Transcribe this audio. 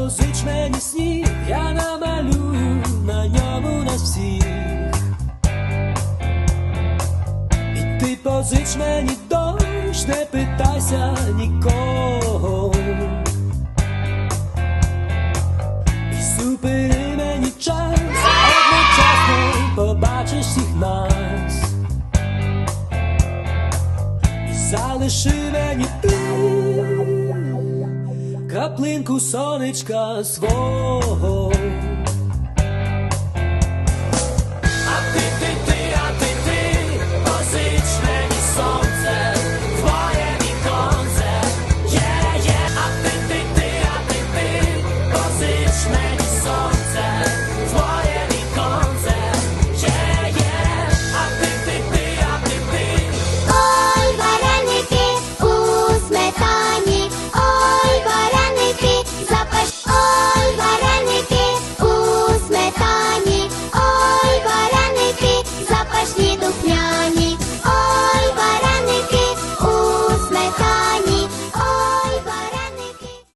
позич мені сніг, я намалюю на ньому нас всіх. І ти позич мені дощ, не питайся нікого. І зупини мені час, одночасно побачиш всіх нас. І залиши мені ти краплинку сонечка свого.